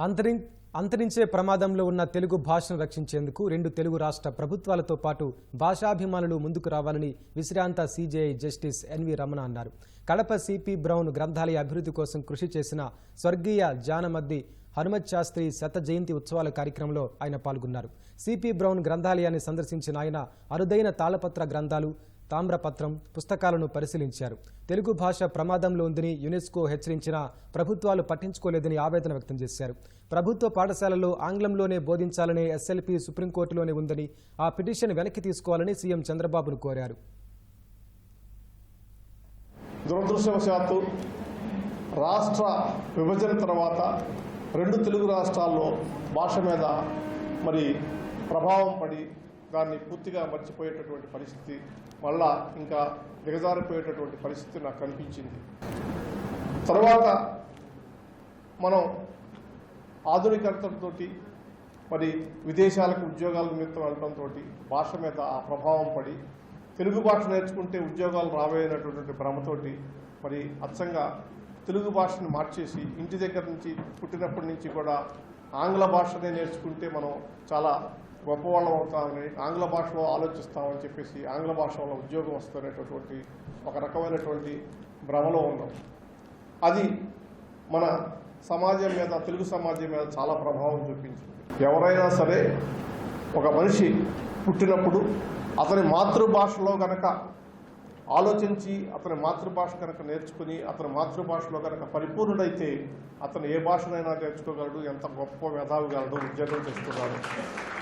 అంతరి అంతరించే ప్రమాదంలో ఉన్న తెలుగు భాషను రక్షించేందుకు రెండు తెలుగు రాష్ట్ర ప్రభుత్వాలతో పాటు భాషాభిమానులు ముందుకు రావాలని విశ్రాంత సీజేఐ జస్టిస్ ఎన్వి రమణ అన్నారు. కడప సిపి బ్రౌన్ గ్రంథాలయ అభివృద్ధి కోసం కృషి చేసిన స్వర్గీయ జానమద్ది హనుమత్ శాస్త్రి శత జయంతి ఉత్సవాల కార్యక్రమంలో ఆయన పాల్గొన్నారు. సిపి బ్రౌన్ గ్రంథాలయాన్ని సందర్శించిన ఆయన అరుదైన తాళపత్ర గ్రంథాలు తామ్రపత్రం పుస్తకాలను పరిశీలించారు. తెలుగు భాష ప్రమాదంలో ఉందని యునెస్కో హెచ్చరించినా ప్రభుత్వాలు పట్టించుకోలేదని ఆవేదన వ్యక్తం చేశారు. ప్రభుత్వ పాఠశాలలో ఆంగ్లంలోనే బోధించాలనే ఎస్ఎల్పి సుప్రీంకోర్టులోనే ఉందని ఆ పిటిషన్ వెనక్కి తీసుకోవాలని సీఎం చంద్రబాబును కోరారు. దురదృష్టవశాత్తు రాష్ట్ర విభజన తర్వాత రెండు తెలుగు రాష్ట్రాల్లో భాష మీద మరి ప్రభావం పడి దాన్ని పూర్తిగా మర్చిపోయేటటువంటి పరిస్థితి మళ్ళా ఇంకా దిగజారిపోయేటటువంటి పరిస్థితి నాకు కనిపించింది. తర్వాత మనం ఆధునికతతో మరి విదేశాలకు ఉద్యోగాల నిమిత్తం వెళ్ళడంతో భాష మీద ఆ ప్రభావం పడి తెలుగు భాష నేర్చుకుంటే ఉద్యోగాలు రాబోయేటటువంటి భ్రమతోటి మరి అచ్చంగా తెలుగు భాషను మార్చేసి ఇంటి దగ్గర నుంచి పుట్టినప్పటి నుంచి కూడా ఆంగ్ల భాషనే నేర్చుకుంటే మనం చాలా గొప్పవాళ్ళం అవుతామని ఆంగ్ల భాషలో ఆలోచిస్తామని చెప్పేసి ఆంగ్ల భాష వల్ల ఉద్యోగం వస్తున్నటువంటి ఒక రకమైనటువంటి భ్రమలో ఉన్నాం. అది మన సమాజం మీద తెలుగు సమాజం మీద చాలా ప్రభావం చూపించింది. ఎవరైనా సరే ఒక మనిషి పుట్టినప్పుడు అతని మాతృభాషలో కనుక ఆలోచించి అతని మాతృభాష కనుక నేర్చుకుని అతని మాతృభాషలో కనుక పరిపూర్ణుడైతే అతను ఏ భాషనైనా నేర్చుకోగలడు ఎంత గొప్ప మేధావిగలడు ఉద్యోగం చేసుకోగలడు